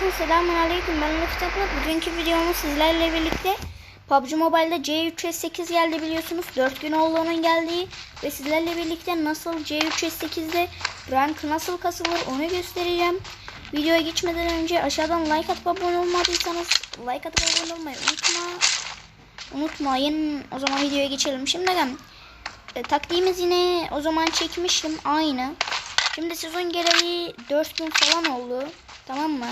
Cümleten selamun aleyküm ben Lütfü Tapla. Bugünkü videomuz sizlerle birlikte PUBG Mobile'da C308 geldi biliyorsunuz. 4 gün oldu onun geldiği. Ve sizlerle birlikte nasıl C308'de rank nasıl kasılır onu göstereceğim. Videoya geçmeden önce aşağıdan like atıp abone olmadıysanız like atıp abone olmayı unutma. Unutmayın. O zaman videoya geçelim. Şimdi ben e, taktiğimiz yine o zaman çekmiştim aynı. Şimdi sezon geleli 4 gün falan oldu. Tamam mı?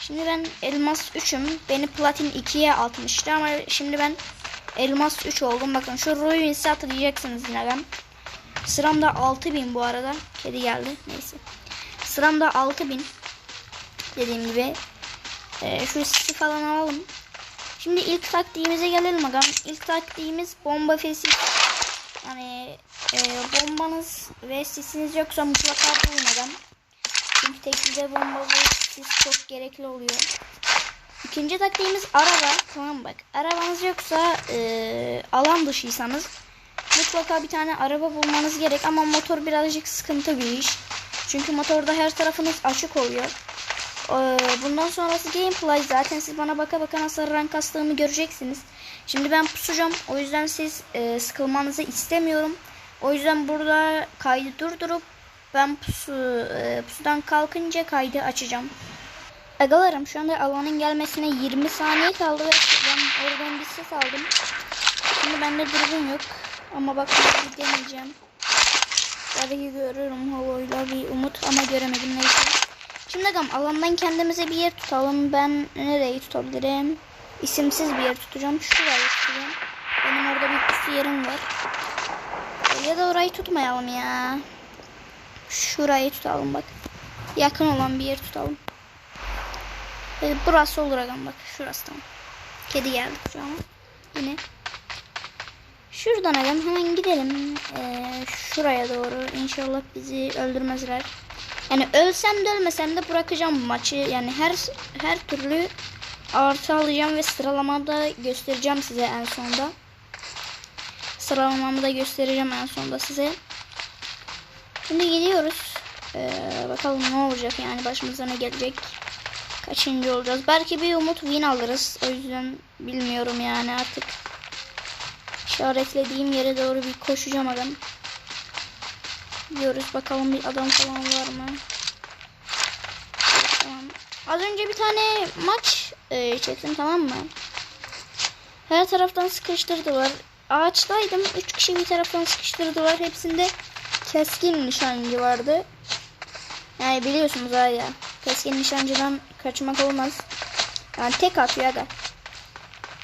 Şimdi ben elmas 3'üm. Beni platin 2'ye atmıştı ama şimdi ben elmas 3 oldum. Bakın şu Ruins'i hatırlayacaksınız yine ben. Sıramda 6000 bu arada. Kedi geldi. Neyse. Sıramda 6000. Dediğim gibi. Ee, şu sisi falan alalım. Şimdi ilk taktiğimize gelelim agam. İlk taktiğimiz bomba fesi. Yani e, bombanız ve sisiniz yoksa mutlaka bulun agam. Çünkü tekli bomba sis çok gerekli oluyor. İkinci taktiğimiz araba. Tamam bak. Arabanız yoksa e, alan dışıysanız mutlaka bir tane araba bulmanız gerek ama motor birazcık sıkıntı bir iş. Çünkü motorda her tarafınız açık oluyor. Bundan sonrası gameplay zaten siz bana baka baka nasıl rank kastığımı göreceksiniz. Şimdi ben pusacağım. O yüzden siz e, sıkılmanızı istemiyorum. O yüzden burada kaydı durdurup ben pusu, e, pusudan kalkınca kaydı açacağım. Agalarım şu anda alanın gelmesine 20 saniye kaldı ve ben oradan bir ses aldım. Şimdi bende dürbün yok. Ama bak bir deneyeceğim. Belki görürüm havoyla bir umut ama göremedim neyse. Şimdi agam alandan kendimize bir yer tutalım. Ben nereyi tutabilirim? İsimsiz bir yer tutacağım. Şurayı tutacağım. Benim orada bir pusu yerim var. Ya da orayı tutmayalım ya. Şurayı tutalım bak. Yakın olan bir yer tutalım. Ee, burası olur agam bak. Şurası tamam. Kedi geldi an. Yine. Şuradan agam hemen gidelim. Ee, şuraya doğru. İnşallah bizi öldürmezler. Yani ölsem de ölmesem de bırakacağım bu maçı. Yani her her türlü artı alacağım ve sıralamada göstereceğim size en sonda. Sıralamamı da göstereceğim en sonda size. Şimdi gidiyoruz. Ee, bakalım ne olacak yani başımıza ne gelecek. Kaçıncı olacağız. Belki bir umut win alırız. O yüzden bilmiyorum yani artık. İşaretlediğim yere doğru bir koşacağım adam. Gidiyoruz bakalım bir adam falan var mı? Az önce bir tane maç e, çektim tamam mı? Her taraftan sıkıştırdılar. Ağaçtaydım. Üç kişi bir taraftan sıkıştırdılar. Hepsinde keskin nişancı vardı. Yani biliyorsunuz ya. Keskin nişancıdan kaçmak olmaz. Yani tek atıyor aga.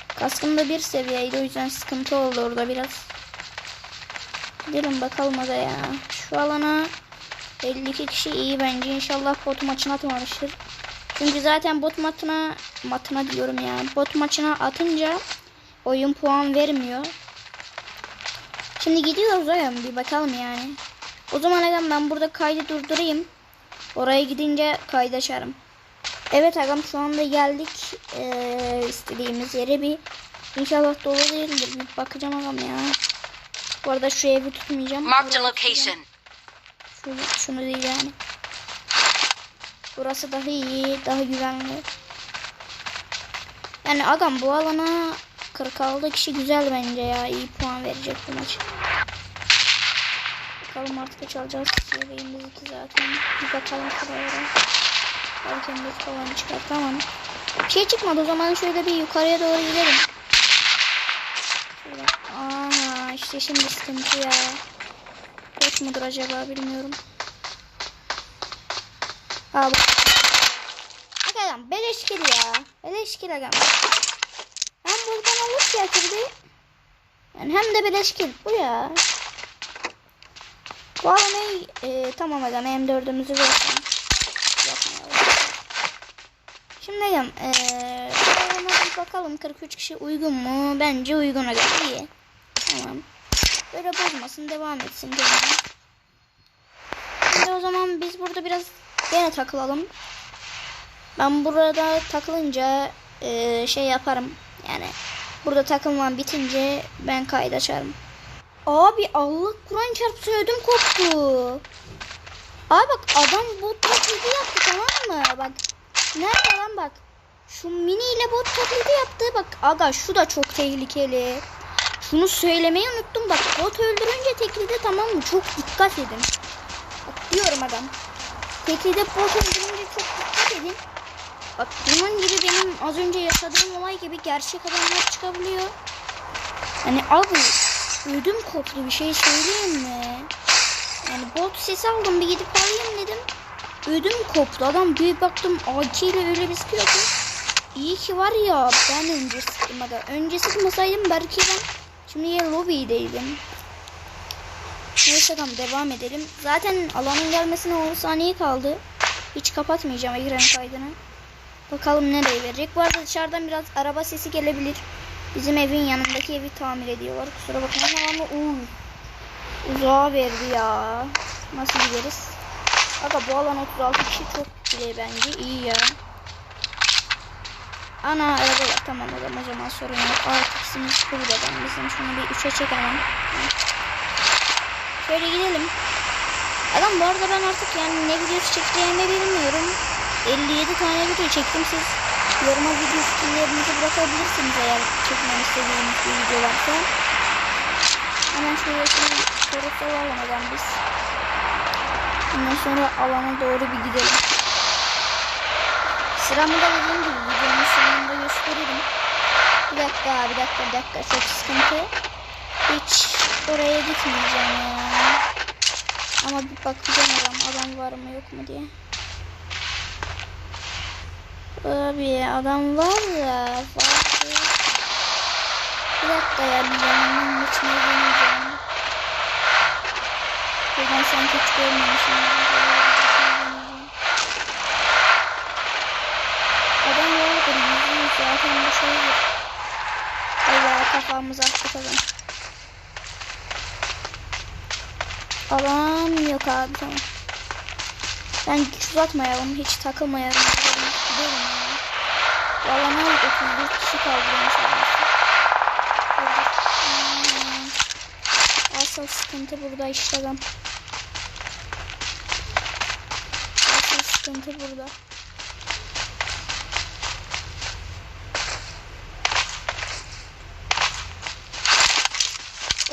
Kaskım da bir seviyeydi. O yüzden sıkıntı oldu orada biraz. Gidelim bakalım aga ya. Şu alana 52 kişi iyi bence. İnşallah bot maçına atmamıştır. Çünkü zaten bot maçına matına diyorum ya. Bot maçına atınca oyun puan vermiyor. Şimdi gidiyoruz agam bir bakalım yani. O zaman agam ben burada kaydı durdurayım. Oraya gidince kaydı açarım. Evet agam şu anda geldik ee, istediğimiz yere bir inşallah dolu değildir. Bir bakacağım agam ya. Bu arada şu evi tutmayacağım. Orayı tutacağım. location. Şunu, şunu değil yani. Burası daha iyi, daha güvenli. Yani agam bu alana 46 kişi güzel bence ya. İyi puan verecek bu maç. Bakalım artık kaç alacağız. Yereğimiz iki zaten. Bir bakalım şuraya. Belki bir falan çıkar. Tamam. Bir şey çıkmadı. O zaman şöyle bir yukarıya doğru gidelim. Şöyle. Aha işte şimdi sıkıntı ya. Bot mudur acaba bilmiyorum. Aa bak. Bak adam beleşkil ya. Beleşkil adam. Hem buradan alıp getirdi. Yani hem de beleşkil. Bu ya. Bu aramayı e, tamam adam M4'ümüzü versin. Yapmayalım. Şimdi e, arama bir bakalım 43 kişi uygun mu? Bence uygun adam. İyi. Tamam. Böyle bozmasın devam etsin gene. Şimdi o zaman biz burada biraz gene takılalım. Ben burada takılınca e, şey yaparım. Yani burada takılmam bitince ben kayıt açarım. Abi Allah Kur'an çarpsın ödüm koptu. Abi bak adam bu taklidi yaptı tamam mı? Bak Nerede lan bak. Şu mini ile bot taklidi yaptı. Bak aga şu da çok tehlikeli. Şunu söylemeyi unuttum. Bak bot öldürünce teklide tamam mı? Çok dikkat edin. Bak diyorum adam. Teklide bot öldürünce çok dikkat edin. Bak bunun gibi benim az önce yaşadığım olay gibi gerçek adamlar çıkabiliyor. Yani abi ödüm koptu bir şey söyleyeyim mi? Yani bot sesi aldım bir gidip alayım dedim. Ödüm koptu. Adam bir baktım AK ile öyle bir sıkıyor ki. İyi ki var ya ben önce sıktım aga. Önce sıkmasaydım belki ben şimdi ya lobby'deydim. Neyse tamam devam edelim. Zaten alanın gelmesine 10 saniye kaldı. Hiç kapatmayacağım ekran kaydını. Bakalım nereye verecek. Bu arada dışarıdan biraz araba sesi gelebilir. Bizim evin yanındaki evi tamir ediyorlar. Kusura bakmayın ama uuu. Uzağa verdi ya. Nasıl gideriz? Aga bu alan 36 kişi çok bile bence. iyi ya. Ana araba var. Tamam zaman, o zaman sorun yok. Artık ikisimiz burada. Ben bizim şunu bir 3'e çekemem. Şöyle gidelim. Adam bu arada ben artık yani ne videosu çekeceğimi bilmiyorum. 57 tane video çektim. Siz yoruma video fikirlerinizi bırakabilirsiniz eğer çekmemi istediğiniz bir video varsa. Hemen şöyle sorusu alalım biz. Ondan sonra alana doğru bir gidelim. Sıramı da dediğim gibi videonun sonunda gösteririm. Bir dakika bir dakika bir dakika çok sıkıntı. Hiç oraya gitmeyeceğim ya. Ama bir bakacağım adam, adam var mı yok mu diye. Abi adam var ya var. Bir dakika ya bir yanından geçmeyi deneyeceğim. Buradan sanki hiç görmemişim. Adam vardır yüzü yüz zaten bu şeydir. Allah kafamıza attık adam. Alan yok abi tamam. Ben uzatmayalım hiç takılmayalım. Gidelim ya. Bu alana 31 kişi kaldı benim sayesinde. Hmm. Asıl sıkıntı burada işte adam. Asıl sıkıntı burada.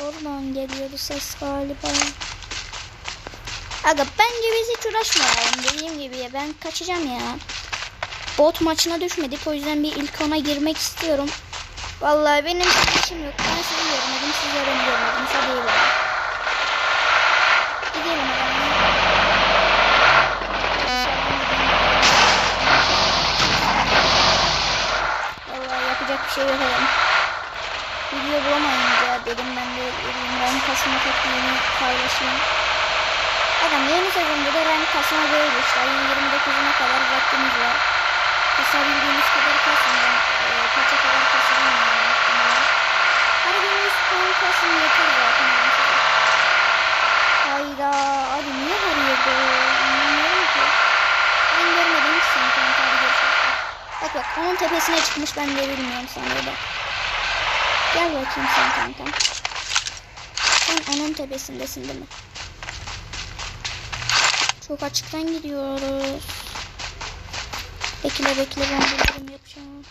Oradan geliyordu ses galiba. Aga bence biz hiç uğraşmayalım. Dediğim gibi ya ben kaçacağım ya bot maçına düşmedik. O yüzden bir ilk ona girmek istiyorum. Vallahi benim işim yok. Ben sizi görmedim. Sizleri görmedim. Size değil. Gidelim adamlar. yapacak bir şey yok adam. Video bulamayınca dedim ben de elimden kasma tekniğini paylaşayım. Adam yeni sezonda da ben kasma böyle işte. Kasabildiğimiz kadar kasın ben. E, kaça kadar muhtemelen. Her 100 puan kasın yeter zaten. Hayda. Abi niye her yerde? Anlamıyorum ki. Ben görmedim ki seni kanka. Hadi görüşürüz. Bak bak onun tepesine çıkmış ben de bilmiyorum sanıyor bak. Gel bakayım sen kankam. Sen onun tepesindesin değil mi? Çok açıktan gidiyoruz. Bekle bekle ben bildirim yapacağım.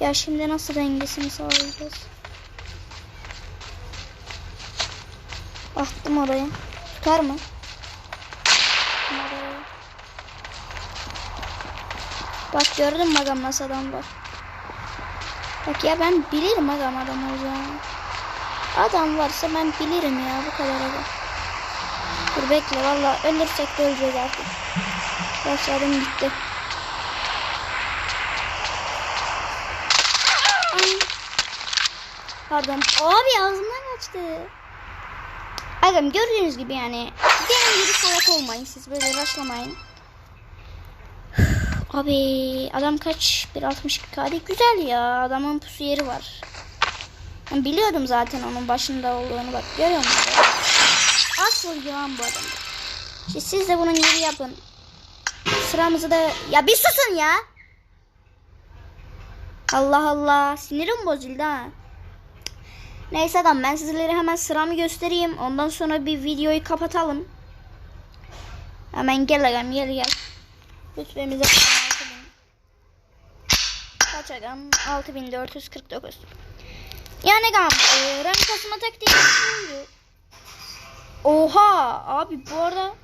Ya şimdi nasıl dengesini sağlayacağız? Attım oraya. Tutar mı? Oraya. Bak gördün mü agam nasıl adam var. Bak ya ben bilirim agam adam olacağını. Adam varsa ben bilirim ya bu kadar adam. Dur bekle valla ölürsek de öleceğiz artık. Başladım gitti. Ay. Pardon. Abi ağzımdan kaçtı. Agam gördüğünüz gibi yani benim gibi salak olmayın siz böyle raşlamayın. Abi adam kaç? 1.62 kare güzel ya. Adamın pusu yeri var. Ben biliyordum zaten onun başında olduğunu bak. Görüyor musun? Asıl yılan bu adam. İşte siz de bunun gibi yapın. Sıramızı da... Ya bir susun ya. Allah Allah. Sinirim bozuldu ha. Neyse adam ben sizlere hemen sıramı göstereyim. Ondan sonra bir videoyu kapatalım. Hemen gel agam gel gel. Lütfemize 6000. Kaç agam? 6449. Yani agam e, rank kasma taktiği. Oha abi bu arada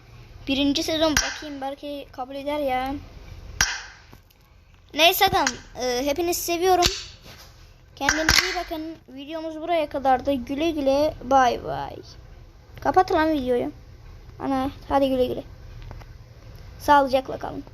birinci sezon bakayım belki kabul eder ya. Neyse agam e, hepinizi seviyorum. Kendinize iyi bakın. Videomuz buraya kadardı. Güle güle bay bay. Kapat lan videoyu. Ana hadi güle güle. Sağlıcakla kalın.